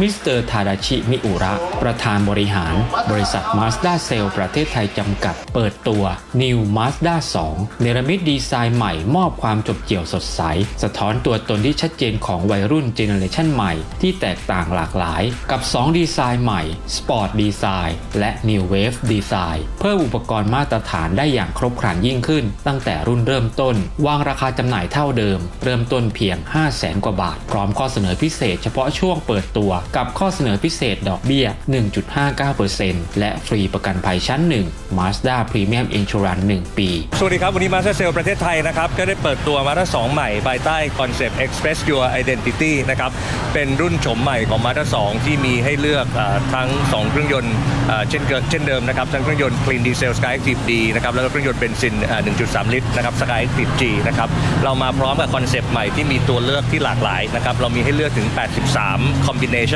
มิสเตอร์ทาดาชิมิอุระ ประธานบริหาร บริษัท Mazda c e l l ประเทศไทยจำกัด เปิดตัว New Mazda 2 เนรมิตดีไซน์ใหม่มอบความจบเกี่ยวสดใส สะท้อนตัวตนที่ชัดเจนของวัยรุ่นเจเนอเรชันใหม่ ที่แตกต่างหลากหลาย กับ 2 ดีไซน์ใหม่ Sport Design และ New Wave Design เพิ่มอุปกรณ์มาตรฐานได้อย่างครบครันยิ่งขึ้น ตั้งแต่รุ่นเริ่มต้น วางราคาจำหน่ายเท่าเดิม เริ่มต้นเพียง 5 0 0แสนกว่าบาท พร้อมข้อเสนอพิเศษเฉพาะช่วงเปิดตัวกับข้อเสนอพิเศษดอกเบี้ย 1.59%และฟรีประกันภัยชั้น 1 Mazda Premium Insurance 1 ปี สวัสดีครับ วันนี้มาสเตอร์เซลประเทศไทยนะครับ ก็ได้เปิดตัวมาสเตอร์สใหม่ ภายใต้คอนเซปต์ Express Your Identity นะครับ เป็นรุ่นโฉมใหม่ของมาสเตอร์สที่มีให้เลือกอทั้ง 2 เครื่องยนต์เช่นเดเช่นเดิมนะครับ ทั้งเครื่องยนต์ Clean Diesel Sky Active D นะครับ แล้วก็เครื่องยนต์เบนซิน 1.3 ลิตรนะครับ Sky Active G นะครับ เรามาพร้อมกับคอนเซปต์ใหม่ที่มีตัวเลือกที่หลากหลายนะครับ เรามีให้เลือกถึง 83 combination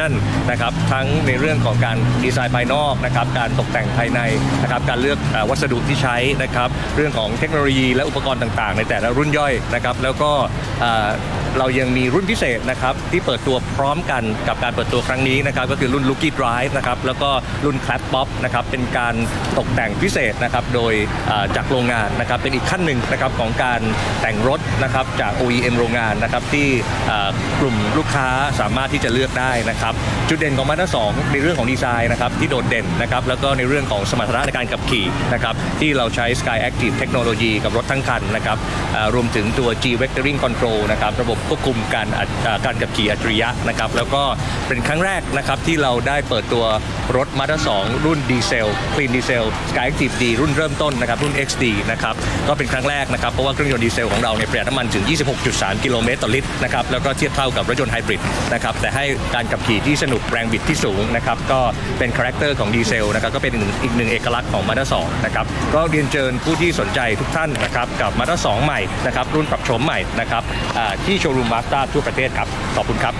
นะครับทั้งในเรื่องของการดีไซน์ภายนอกนะครับการตกแต่งภายในนะครับการเลือกวัสดุที่ใช้นะครับเรื่องของเทคโนโลยีและอุปกรณ์ต่างๆ ในแต่ละรุ่นย่อยนะครับแล้วก็ เรายังมีรุ่นพิเศษนะครับที่เปิดตัวพร้อมกันกับการเปิดตัวครั้งนี้นะครับก็คือรุ่น Lucky Drive นะครับแล้วก็รุ่น Clap Pop นะครับเป็นการตกแต่งพิเศษนะครับโดยจากโรงงานนะครับเป็นอีกขั้นหนึ่งนะครับของการแต่งรถนะครับจาก OEM โรงงานนะครับที่กลุ่มลูกค้าสามารถที่จะเลือกได้นะครับจุดเด่นของมาสเตอร์สในเรื่องของดีไซน์นะครับที่โดดเด่นนะครับแล้วก็ในเรื่องของสมรรถนะในการขับขี่นะครับที่เราใช้ Sky Active Technology กับรถทั้งคันนะครับรวมถึงตัว G Vectoring Control นะครับระบบควบคุมการการขับขี่อัจฉริยะนะครับ แล้วก็ เป็นครั้งแรกนะครับที่เราได้เปิดตัวรถมาสเตอร์สรุ่นดีเซล Clean Diesel Sky Active D รุ่นเริ่มต้นนะครับรุ่น XD นะครับก็เป็นครั้งแรกนะครับเพราะว่าเครื่องยนต์ดีเซลของเราเนี่ยประหยัดน้ำมันถึง 26.3 กิโลเมตรต่อลิตรนะครับแล้วก็เทียบเท่ากับรถยนต์ไฮบริดนะครับแต่ให้การขับขี่ที่สนุกแรงบิดที่สูงนะครับก็เป็นคาแรคเตอร์ของดีเซลนะครับก็เป็นอีกหนึ่งเอกลักษณ์ของมาสเตอร์สนะครับก็เรียนเชิญผู้ที่สนใจทุกท่านนะครับกับมาสเตอร์สใหม่นะครับรุ่นปรับโฉมใหม่นะครับที่โชว์รูมมาสเตอร์ทั่วประเทศครับขอบคุณครับ